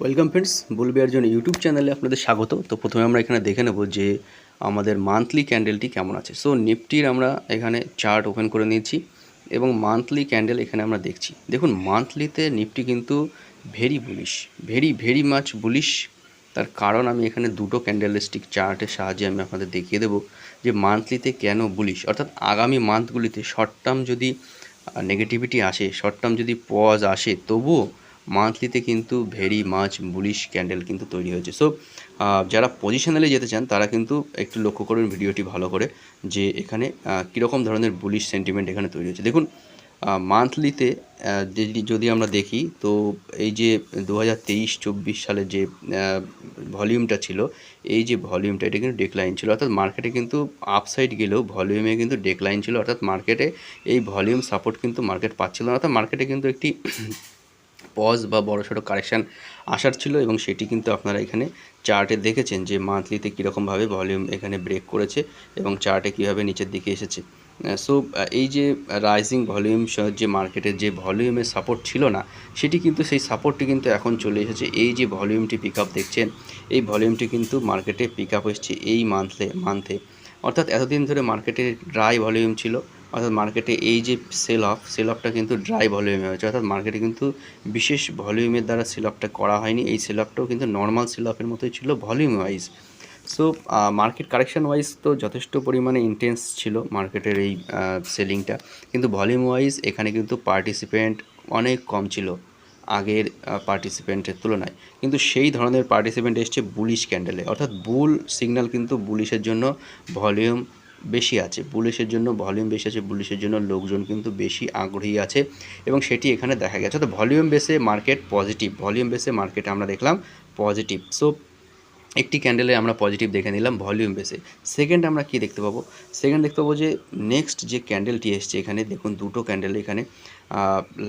Welcome friends বুলবিয়ার জন্য YouTube চ্যানেলে আপনাদের স্বাগত। তো প্রথমে আমরা এখানে দেখে নেব যে আমাদের মান্থলি ক্যান্ডেলটি কেমন আছে। সো নিফটির আমরা এখানে চার্ট ওপেন করে নিয়েছি এবং মান্থলি ক্যান্ডেল এখানে আমরা দেখছি। দেখুন মান্থলিতে নিফটি কিন্তু very bullish very very much bullish তার কারণ আমি এখানে দুটো ক্যান্ডেলস্টিক চার্টের সাহায্যে আমি আপনাদের দেখিয়ে দেবো যে মান্থলিতে কেন বুলিশ অর্থাৎ আগামী মান্থগুলিতে শর্ট টার্ম যদি নেগেটিভিটি আসে শর্ট টার্ম যদি পজ আসে, তবুও মান্থলিতে কিন্তু ভেরি মাছ বুলিশ ক্যান্ডেল কিন্তু তৈরি হয়েছে। সো যারা পজিশনালে যেতে চান, তারা কিন্তু একটু লক্ষ্য করুন ভিডিওটি ভালো করে যে এখানে কীরকম ধরনের বুলিশ সেন্টিমেন্ট এখানে তৈরি হয়েছে দেখুন মান্থলিতে যদি আমরা দেখি, তো এই যে দু হাজার তেইশ চব্বিশ সালের যে ভলিউমটা ছিল, এই যে ভলিউমটা এটা কিন্তু ডেকলাইন ছিল। অর্থাৎ মার্কেটে কিন্তু আপসাইড গেলেও ভলিউমে কিন্তু ডেকলাইন ছিল। অর্থাৎ মার্কেটে এই ভলিউম সাপোর্ট কিন্তু মার্কেট পাচ্ছিল না। অর্থাৎ মার্কেটে কিন্তু একটি পজ বা বড় সড়ো কারেকশান আসার ছিল এবং সেটি কিন্তু আপনারা এখানে চার্টে দেখেছেন যে মান্থলিতে কীরকমভাবে ভলিউম এখানে ব্রেক করেছে এবং চার্টে কীভাবে নিচের দিকে এসেছে। সো এই যে রাইজিং ভলিউম যে মার্কেটের যে ভলিউমের সাপোর্ট ছিল না, সেটি কিন্তু সেই সাপোর্টটি কিন্তু এখন চলে এসেছে। এই যে ভলিউমটি পিক দেখছেন, এই ভলিউমটি কিন্তু মার্কেটে পিক আপ এই মান্থে মান্থে অর্থাৎ এতদিন ধরে মার্কেটে ড্রাই ভলিউম ছিল অর্থাৎ মার্কেটে এই যে সেল অফ সেল অফটা কিন্তু ড্রাই ভলিউমে হয়েছে। অর্থাৎ মার্কেটে কিন্তু বিশেষ ভলিউমের দ্বারা সেল অফটা করা হয়নি। এই সেল অফটাও কিন্তু নর্মাল সেল অফের মতোই ছিল volume wise so market correction wise তো যথেষ্ট পরিমাণে ইন্টেন্স ছিল মার্কেটের এই সেলিংটা কিন্তু ভলিউম ওয়াইজ এখানে কিন্তু পার্টিসিপেন্ট অনেক কম ছিল আগের পার্টিসিপেন্টের তুলনায়। কিন্তু সেই ধরনের পার্টিসিপেন্ট এসছে বুলিশ ক্যান্ডেলে অর্থাৎ বুল সিগন্যাল কিন্তু বুলিশের জন্য ভলিউম বেশি আছে, পুলিশের জন্য ভলিউম বেশি আছে, পুলিশের জন্য লোকজন কিন্তু বেশি আগ্রহী আছে এবং সেটি এখানে দেখা গেছে। অর্থাৎ ভলিউম বেসে মার্কেট পজিটিভ ভলিউম বেসে মার্কেটে আমরা দেখলাম পজিটিভ সো একটি ক্যান্ডেলে আমরা পজিটিভ দেখে নিলাম ভলিউম বেসে সেকেন্ড আমরা কি দেখতে পাবো? সেকেন্ড দেখতে পাবো যে নেক্সট যে ক্যান্ডেলটি এসছে এখানে, দেখুন দুটো ক্যান্ডেল এখানে।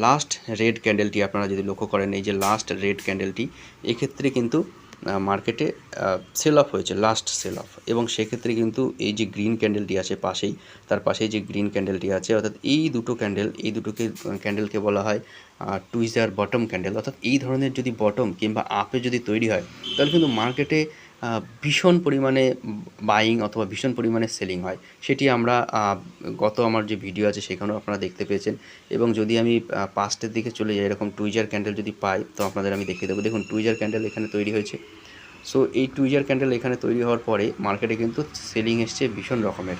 লাস্ট রেড ক্যান্ডেলটি আপনারা যদি লক্ষ্য করেন, এই যে লাস্ট রেড ক্যান্ডেলটি এক্ষেত্রে কিন্তু মার্কেটে সেল অফ হয়েছে লাস্ট সেল অফ এবং সেক্ষেত্রে কিন্তু এই যে গ্রিন ক্যান্ডেলটি আছে পাশেই, তার পাশেই যে গ্রিন ক্যান্ডেলটি আছে, অর্থাৎ এই দুটো ক্যান্ডেল এই দুটোকে ক্যান্ডেলকে বলা হয় টুইজার বটম ক্যান্ডেল অর্থাৎ এই ধরনের যদি বটম কিংবা আপে যদি তৈরি হয়, তাহলে কিন্তু মার্কেটে ভীষণ পরিমাণে বাইং অথবা ভীষণ পরিমাণে সেলিং হয়। সেটি আমরা গত আমার যে ভিডিও আছে সেখানেও আপনারা দেখতে পেয়েছেন। এবং যদি আমি পাস্টের দিকে চলে যাই, এরকম টুইজার ক্যান্ডেল যদি পাই, তো আপনাদের আমি দেখিয়ে দেবো। দেখুন টুইজার ক্যান্ডেল এখানে তৈরি হয়েছে। সো এই টুইজার ক্যান্ডেল এখানে তৈরি হওয়ার পরে মার্কেটে কিন্তু সেলিং এসছে ভীষণ রকমের।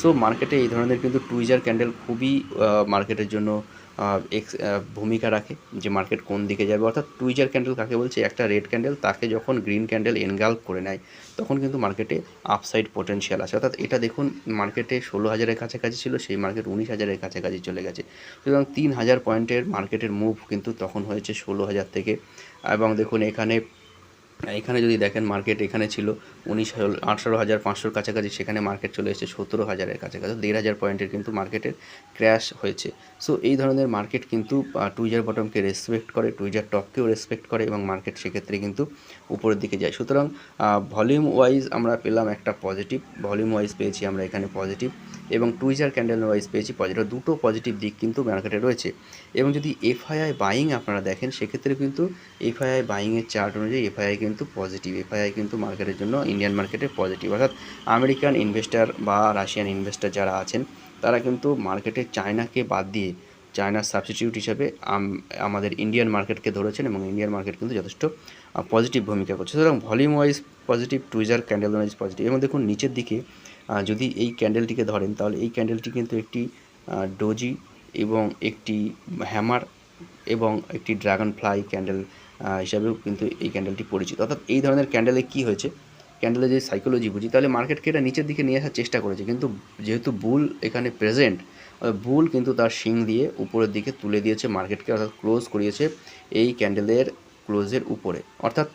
সো মার্কেটে এই ধরনের কিন্তু টুইজার ক্যান্ডেল খুবই মার্কেটের জন্য আহ, ভূমিকা রাখে যে মার্কেট কোন দিকে যাবে। অর্থাৎ টুইজার ক্যান্ডেল কাকে বলছে? একটা রেড ক্যান্ডেল তাকে যখন গ্রিন ক্যান্ডেল এনগাল্প করে নেয় তখন কিন্তু মার্কেটে আপসাইড পোটেনশিয়াল আছে। অর্থাৎ এটা দেখুন মার্কেটে ষোলো হাজারের কাছাকাছি ছিল সেই মার্কেট উনিশ হাজারের কাছাকাছি চলে গেছে। সুতরাং তিন হাজার পয়েন্টের মার্কেটের মুভ কিন্তু তখন হয়েছে ষোলো হাজার থেকে। এবং দেখুন এখানে এখানে যদি দেখেন মার্কেট এখানে ছিল উনিশ আঠারো হাজার পাঁচশোর কাছাকাছি, সেখানে মার্কেট চলে এসেছে সতেরো হাজারের কাছাকাছি, দেড় হাজার পয়েন্টের কিন্তু মার্কেটের ক্র্যাশ হয়েছে। সো এই ধরনের মার্কেট কিন্তু টুইজার বটমকে রেসপেক্ট করে টুইজার টপকেও রেসপেক্ট করে এবং মার্কেট সেক্ষেত্রে কিন্তু উপরের দিকে যায়। সুতরাং ভলিউম ওয়াইজ আমরা পেলাম একটা পজিটিভ ভলিউম ওয়াইজ পেয়েছি আমরা এখানে পজিটিভ এবং টুইজার ক্যান্ডেল ওয়াইজ পেয়েছি পজিটিভ দুটো পজিটিভ দিক কিন্তু মার্কেটে রয়েছে। এবং যদি এফআইআই বাইং আপনারা দেখেন, সেক্ষেত্রে কিন্তু এফআইআই বাইংয়ের চার্ট অনুযায়ী এফআইআই কিন্তু পজিটিভ এফআইআই কিন্তু মার্কেটের জন্য ইন্ডিয়ান মার্কেটে পজিটিভ অর্থাৎ আমেরিকান ইনভেস্টার বা রাশিয়ান ইনভেস্টার যারা আছেন, তারা কিন্তু মার্কেটে চায়নাকে বাদ দিয়ে চায়নার সাবস্টিটিউট হিসাবে আমাদের ইন্ডিয়ান মার্কেটকে ধরেছেন এবং ইন্ডিয়ান মার্কেট কিন্তু যথেষ্ট পজিটিভ ভূমিকা করছে। সুতরাং volume wise positive tweezer candle wise positive এবং দেখুন, নিচের দিকে যদি এই ক্যান্ডেলটিকে ধরেন, তাহলে এই ক্যান্ডেলটি কিন্তু একটি ডোজি এবং একটি হ্যামার এবং একটি ড্রাগন ফ্লাই ক্যান্ডেল হিসাবেও কিন্তু এই ক্যান্ডেলটি পরিচিত অর্থাৎ এই ধরনের ক্যান্ডেলে কী হয়েছে? ক্যান্ডেলের যে সাইকোলজি বুঝি, তাহলে মার্কেটকে এটা নিচের দিকে নিয়ে আসার চেষ্টা করেছে। কিন্তু যেহেতু বুল এখানে প্রেজেন্ট বুল কিন্তু তার শিং দিয়ে উপরের দিকে তুলে দিয়েছে মার্কেটকে অর্থাৎ ক্লোজ করিয়েছে এই ক্যান্ডেলের ক্লোজের উপরে। অর্থাৎ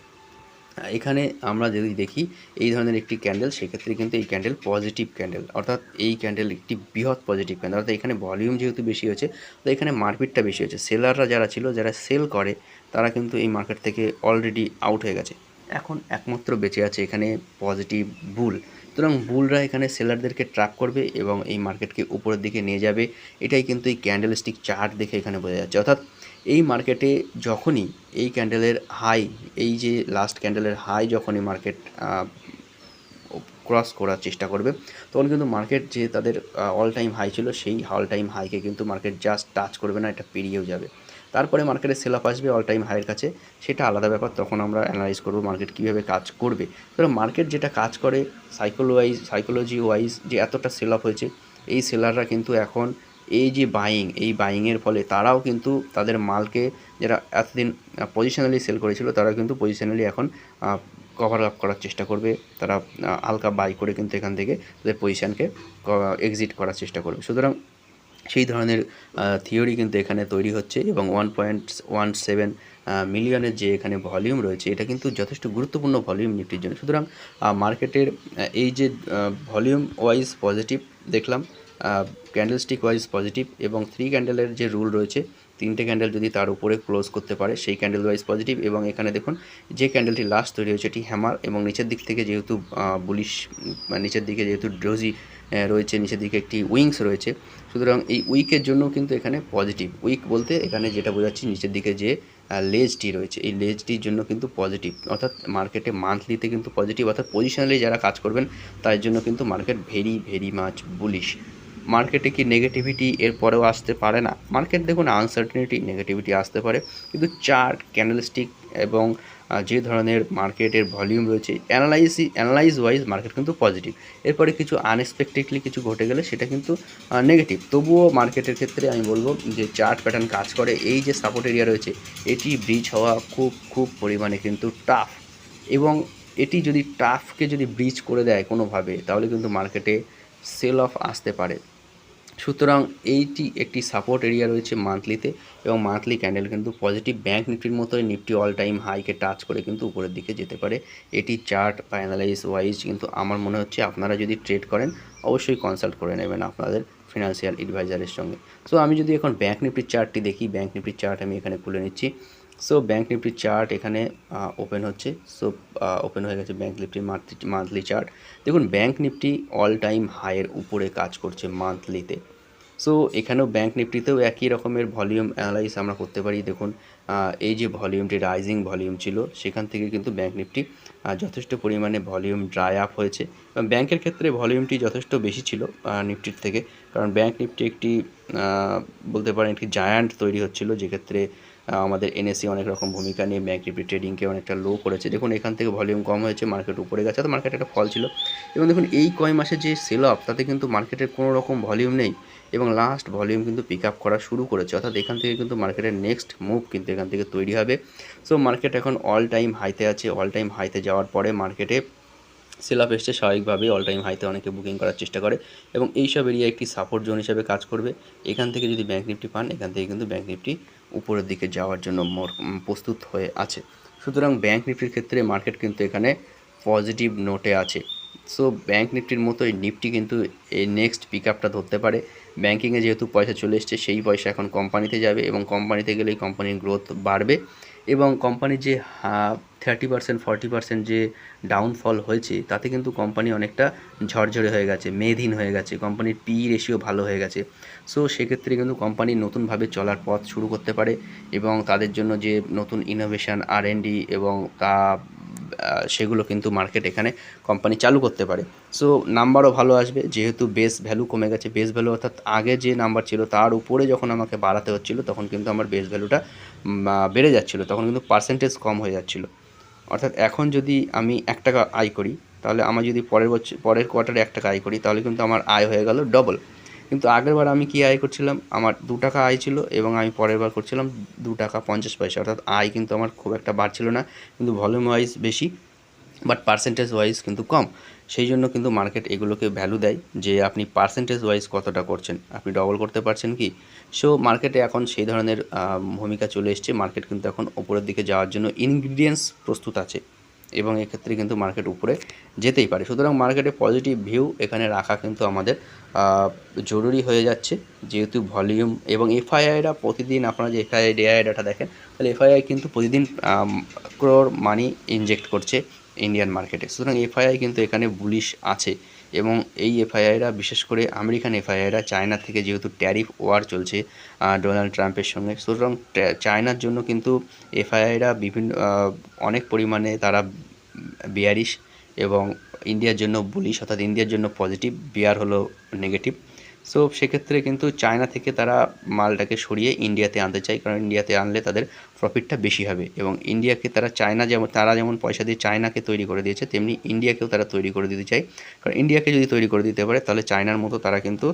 এখানে আমরা যদি দেখি, এই ধরনের একটি ক্যান্ডেল সেক্ষেত্রে কিন্তু এই ক্যান্ডেল পজিটিভ ক্যান্ডেল অর্থাৎ এই ক্যান্ডেল একটি বৃহৎ পজিটিভ ক্যান্ডেল অর্থাৎ এখানে ভলিউম যেহেতু বেশি হয়েছে তো এখানে মার্কেটটা বেশি হয়েছে। সেলাররা যারা ছিল, যারা সেল করে তারা কিন্তু এই মার্কেট থেকে অলরেডি আউট হয়ে গেছে। এখন একমাত্র বেঁচে আছে এখানে পজিটিভ বুল সুতরাং বুলরা এখানে সেলারদেরকে ট্র্যাপ করবে এবং এই মার্কেটকে উপরের দিকে নিয়ে যাবে। এটাই কিন্তু এই ক্যান্ডেল স্টিক চার্ট দেখে এখানে বোঝা যাচ্ছে। অর্থাৎ এই মার্কেটে যখনই এই ক্যান্ডেলের হাই এই যে লাস্ট ক্যান্ডেলের হাই যখনই মার্কেট ক্রস করার চেষ্টা করবে, তখন কিন্তু মার্কেট যে তাদের অল টাইম হাই ছিল, সেই অল টাইম হাইকে কিন্তু মার্কেট জাস্ট টাচ করবে না, এটা পেরিয়েও যাবে। তারপরে মার্কেটে সেল আপ আসবে অল টাইম হাইয়ের কাছে, সেটা আলাদা ব্যাপার। তখন আমরা অ্যানালাইজ করব মার্কেট কীভাবে কাজ করবে। তো মার্কেট যেটা কাজ করে সাইকোলো ওয়াইজ সাইকোলজি ওয়াইজ যে এতটা সেল আপ হয়েছে, এই সেলাররা কিন্তু এখন এই যে বাইং এই বাইংয়ের ফলে তারাও কিন্তু তাদের মালকে যারা এতদিন পজিশনালি সেল করেছিল, তারা কিন্তু পজিশনালি এখন কভার আপ করার চেষ্টা করবে। তারা হালকা বাই করে কিন্তু এখান থেকে তাদের পজিশানকে এক্সিট করার চেষ্টা করবে। সুতরাং সেই ধরনের থিওরি কিন্তু এখানে তৈরি হচ্ছে এবং ওয়ান পয়েন্ট ওয়ান সেভেন মিলিয়নের যে এখানে ভলিউম রয়েছে, এটা কিন্তু যথেষ্ট গুরুত্বপূর্ণ ভলিউম নিফটির জন্য। সুতরাং মার্কেটের এই যে ভলিউম ওয়াইজ পজিটিভ দেখলাম ক্যান্ডেলস্টিক ওয়াইজ পজিটিভ এবং থ্রি ক্যান্ডেলের যে রুল রয়েছে, তিনটে ক্যান্ডেল যদি তার উপরে ক্লোজ করতে পারে, সেই ক্যান্ডেল ওয়াইজ পজিটিভ এবং এখানে দেখুন, যে ক্যান্ডেলটি লাস্ট তৈরি হয়েছে, এটি হ্যামার এবং নিচের দিক থেকে যেহেতু বুলিশ নিচের দিকে যেহেতু ড্রোজি রয়েছে নিচের দিকে একটি উইংস রয়েছে। সুতরাং এই উইকের জন্য কিন্তু এখানে পজিটিভ উইক বলতে এখানে যেটা বোঝাচ্ছি, নিচের দিকে যে লেজটি রয়েছে, এই লেজটির জন্য কিন্তু পজিটিভ অর্থাৎ মার্কেটে মান্থলিতে কিন্তু পজিটিভ অর্থাৎ পজিশনালি যারা কাজ করবেন, তার জন্য কিন্তু market very very much bullish মার্কেটে কি নেগেটিভিটি এর পরেও আসতে পারে না? মার্কেট দেখুন আনসার্টেনিটি নেগেটিভিটি আসতে পারে। কিন্তু চার্ট ক্যান্ডেলস্টিক এবং যে ধরনের মার্কেটের ভলিউম রয়েছে অ্যানালাইসি অ্যানালাইজ ওয়াইজ মার্কেট কিন্তু পজিটিভ এরপরে কিছু আনএক্সপেক্টেডলি কিছু ঘটে গেলে সেটা কিন্তু নেগেটিভ তবুও মার্কেটের ক্ষেত্রে আমি বলব যে চার্ট প্যাটার্ন কাজ করে। এই যে সাপোর্ট এরিয়া রয়েছে, এটি ব্রিজ হওয়া খুব খুব পরিমাণে কিন্তু টাফ এবং এটি যদি টাফকে যদি ব্রিজ করে দেয় কোনোভাবে, তাহলে কিন্তু মার্কেটে সেল অফ আসতে পারে। সুতরাং এইটি একটি সাপোর্ট এরিয়া রয়েছে মান্থলিতে এবং মান্থলি ক্যান্ডেল কিন্তু পজিটিভ ব্যাঙ্ক নিফটির মতোই নিফটি অল টাইম হাইকে টাচ করে কিন্তু উপরের দিকে যেতে পারে। এটি চার্ট বা অ্যানালাইজ ওয়াইজ কিন্তু আমার মনে হচ্ছে আপনারা যদি ট্রেড করেন, অবশ্যই কনসাল্ট করে নেবেন আপনাদের ফিনান্সিয়াল অ্যাডভাইজারের সঙ্গে। সো আমি যদি এখন ব্যাঙ্ক নিফটির চার্টটি দেখি ব্যাঙ্ক নিফটির চার্ট আমি এখানে খুলে নিচ্ছি। সো ব্যাংক নিফটির চার্ট এখানে ওপেন হচ্ছে। সো ওপেন হয়ে গেছে ব্যাঙ্ক নিফটির মান্থলি মান্থলি চার্ট দেখুন ব্যাঙ্ক নিফটি অল টাইম হাইয়ের উপরে কাজ করছে মান্থলিতে সো এখানেও ব্যাঙ্ক নিফটিতেও একই রকমের ভলিউম অ্যানালাইজ আমরা করতে পারি। দেখুন এই যে ভলিউমটি রাইজিং ভলিউম ছিল, সেখান থেকে কিন্তু ব্যাঙ্ক নিফটি যথেষ্ট পরিমাণে ভলিউম ড্রাই আপ হয়েছে। এবং ব্যাংকের ক্ষেত্রে ভলিউমটি যথেষ্ট বেশি ছিল নিফটির থেকে। কারণ ব্যাঙ্ক নিফটি একটি বলতে পারেন একটি জায়ান্ট তৈরি হচ্ছিল যেক্ষেত্রে আমাদের এনএসসি অনেক রকম ভূমিকা নিয়ে ব্যাংক নিফটি ট্রেডিংকে অনেকটা লো করেছে। দেখুন, এখান থেকে ভলিউম কম হয়েছে মার্কেট উপরে গেছে, তো মার্কেট একটা ফল ছিল। এবং দেখুন, এই কয় মাসে যে সেল অফ তাতে কিন্তু মার্কেটের কোনো রকম ভলিউম নেই। এবং লাস্ট ভলিউম কিন্তু পিক আপ করা শুরু করেছে। অর্থাৎ এখান থেকে কিন্তু মার্কেটের নেক্সট মুভ কিন্তু এখান থেকে তৈরি হবে। সো মার্কেট এখন অল টাইম হাইতে আছে। অল টাইম হাইতে যাওয়ার পরে মার্কেটে সেল আপ এসছে স্বাভাবিকভাবেই অল টাইম হাইতে অনেকে বুকিং করার চেষ্টা করে এবং এইসব এরিয়া একটি সাপোর্ট জোন হিসাবে কাজ করবে। এখান থেকে যদি ব্যাঙ্ক নিফটি পান, এখান থেকে কিন্তু ব্যাঙ্ক নিফটি উপরের দিকে যাওয়ার জন্য মোর প্রস্তুত হয়ে আছে। সুতরাং ব্যাঙ্ক নিফটির ক্ষেত্রে মার্কেট কিন্তু এখানে পজিটিভ নোটে আছে। সো ব্যাঙ্ক নিফটির মতো এই নিফটি কিন্তু এই নেক্সট পিক আপটা ধরতে পারে। ব্যাঙ্কিংয়ে যেহেতু পয়সা চলে এসছে, সেই পয়সা এখন কোম্পানিতে যাবে এবং কোম্পানিতে গেলেই কোম্পানির গ্রোথ বাড়বে। এবং কোম্পানির যে থার্টি পার্সেন্ট ফর্টি পার্সেন্ট যে ডাউনফল হয়েছে, তাতে কিন্তু কোম্পানি অনেকটা ঝরঝরে হয়ে গেছে মেধিন হয়ে গেছে কোম্পানির পি রেশিও ভালো হয়ে গেছে। সো সেক্ষেত্রে কিন্তু কোম্পানি নতুনভাবে চলার পথ শুরু করতে পারে এবং তাদের জন্য যে নতুন ইনোভেশান আর এন ডি এবং তা সেগুলো কিন্তু মার্কেট এখানে কোম্পানি চালু করতে পারে। সো নাম্বারও ভালো আসবে, যেহেতু বেস ভ্যালু কমে গেছে বেস ভ্যালু অর্থাৎ আগে যে নাম্বার ছিল, তার উপরে যখন আমাকে বাড়াতে হচ্ছিল, তখন কিন্তু আমার বেস ভ্যালুটা বেড়ে যাচ্ছিল, তখন কিন্তু পার্সেন্টেজ কম হয়ে যাচ্ছিল। অর্থাৎ এখন যদি আমি এক টাকা আয় করি, তাহলে আমার যদি পরের বছর পরের কোয়ার্টারে এক টাকা আয় করি, তাহলে কিন্তু আমার আয় হয়ে গেল ডবল কিন্তু আগের বার আমি কি আয় করছিলাম? আমার দু টাকা আয় ছিল এবং আমি পরের বার করছিলাম দু টাকা পঞ্চাশ পয়সা। অর্থাৎ আয় কিন্তু আমার খুব একটা বাড়ছিল না, কিন্তু ভলিউম ওয়াইজ বেশি বাট পার্সেন্টেজ ওয়াইজ কিন্তু কম। সেই জন্য কিন্তু মার্কেট এগুলোকে ভ্যালু দেয় যে আপনি পার্সেন্টেজ ওয়াইজ কতটা করছেন। আপনি ডবল করতে পারছেন কি? সো মার্কেটে এখন সেই ধরনের ভূমিকা চলে এসছে। মার্কেট কিন্তু এখন ওপরের দিকে যাওয়ার জন্য ইনগ্রিডিয়েন্টস প্রস্তুত আছে। এবং এক্ষেত্রে কিন্তু মার্কেট উপরে যেতেই পারে। সুতরাং মার্কেটে পজিটিভ ভিউ এখানে রাখা কিন্তু আমাদের জরুরি হয়ে যাচ্ছে। যেহেতু ভলিউম এবং এফআইআইরা প্রতিদিন আপনারা যে এফআইআই ডিআই ডাটা দেখেন, তাহলে এফআইআই কিন্তু প্রতিদিন ক্রোর মানি ইনজেক্ট করছে ইন্ডিয়ান মার্কেটে সুতরাং এফআইআই কিন্তু এখানে বুলিশ আছে। এবং এই এফআইআইরা বিশেষ করে আমেরিকান এফআইআইরা চায়না থেকে যেহেতু ট্যারিফ ওয়ার চলছে ডোনাল্ড ট্রাম্পের সঙ্গে, সুতরাং চায়নার জন্য কিন্তু এফআইআইরা বিভিন্ন অনেক পরিমাণে তারা বিয়ারিশ এবং ইন্ডিয়ার জন্য বলিশ অর্থাৎ ইন্ডিয়ার জন্য পজিটিভ, বিয়ার হলো নেগেটিভ। সো সেক্ষেত্রে কিন্তু চায়না থেকে তারা মালটাকে সরিয়ে ইন্ডিয়াতে আনতে চায়। কারণ ইন্ডিয়াতে আনলে তাদের প্রফিটটা বেশি হবে এবং ইন্ডিয়াকে তারা চায়না যেমন তারা যেমন পয়সা দিয়ে চায়নাকে তৈরি করে দিয়েছে, তেমনি ইন্ডিয়াকেও তারা তৈরি করে দিতে চায়। কারণ ইন্ডিয়াকে যদি তৈরি করে দিতে পারে, তাহলে চায়নার মতো তারা কিন্তু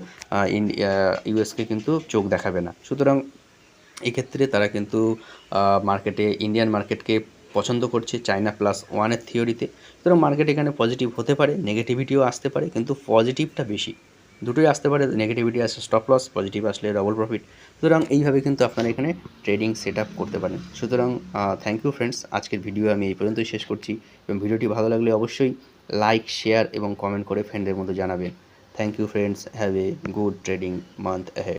ইউএসকে কিন্তু চোখ দেখাবে না। সুতরাং এক্ষেত্রে তারা কিন্তু মার্কেটে ইন্ডিয়ান মার্কেটকে পছন্দ করছে চায়না প্লাস ওয়ানের থিওরিতে সুতরাং মার্কেট এখানে পজিটিভ হতে পারে নেগেটিভিটিও আসতে পারে, কিন্তু পজিটিভটা বেশি। দুটোই আসতে পারে নেগেটিভিটি আসলে স্টপ লস পজিটিভ আসলে ডবল প্রফিট সুতরাং এইভাবে কিন্তু আপনারা এখানে ট্রেডিং সেট করতে পারেন। সুতরাং থ্যাংক ইউ ফ্রেন্ডস আজকের ভিডিও আমি এই পর্যন্তই শেষ করছি। এবং ভিডিওটি ভালো লাগলে অবশ্যই লাইক শেয়ার এবং কমেন্ট করে ফ্রেন্ডদের মতো জানাবেন। Thank you friends have a good trading month ahead